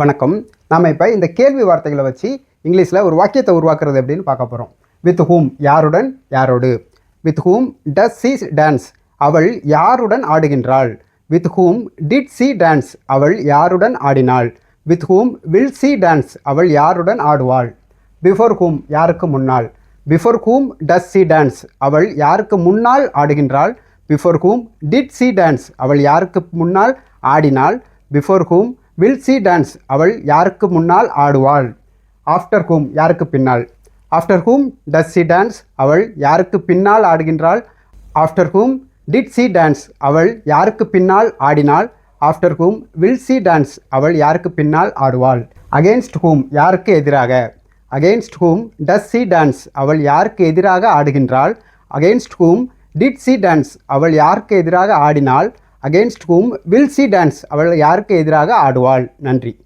வணக்கம். நாம் இப்போ இந்த கேள்வி வார்த்தைகளை வச்சு இங்கிலீஷில் ஒரு வாக்கியத்தை உருவாக்குறது எப்படின்னு பார்க்க போகிறோம் வித் ஹூம் யாருடன்? யாரோடு? With whom does she dance அவள் யாருடன் ஆடுகின்றாள்? With whom did she dance அவள் யாருடன் ஆடினாள்? With whom will she dance அவள் யாருடன் ஆடுவாள்? பிஃபோர் ஹூம் யாருக்கு முன்னால்? Before whom does she dance அவள் யாருக்கு முன்னால் ஆடுகின்றாள்? Before whom did she dance அவள் யாருக்கு முன்னால் ஆடினாள்? Before whom will she dance அவள் யாருக்கு முன்னால் ஆடுவாள்? ஆஃப்டர் ஹூம் யாருக்கு பின்னால்? After whom does she dance அவள் யாருக்கு பின்னால் ஆடுகின்றாள்? After whom did she dance அவள் யாருக்கு பின்னால் ஆடினாள்? After whom will she dance அவள் யாருக்கு பின்னால் ஆடுவாள்? அகெயின்ஸ்ட் ஹூம் யாருக்கு எதிராக? Against whom does she dance அவள் யாருக்கு எதிராக ஆடுகின்றாள்? Against whom did she dance அவள் யாருக்கு எதிராக ஆடினாள்? Against whom will she dance அவள் யாருக்கு எதிராக ஆடுவாள்? நன்றி.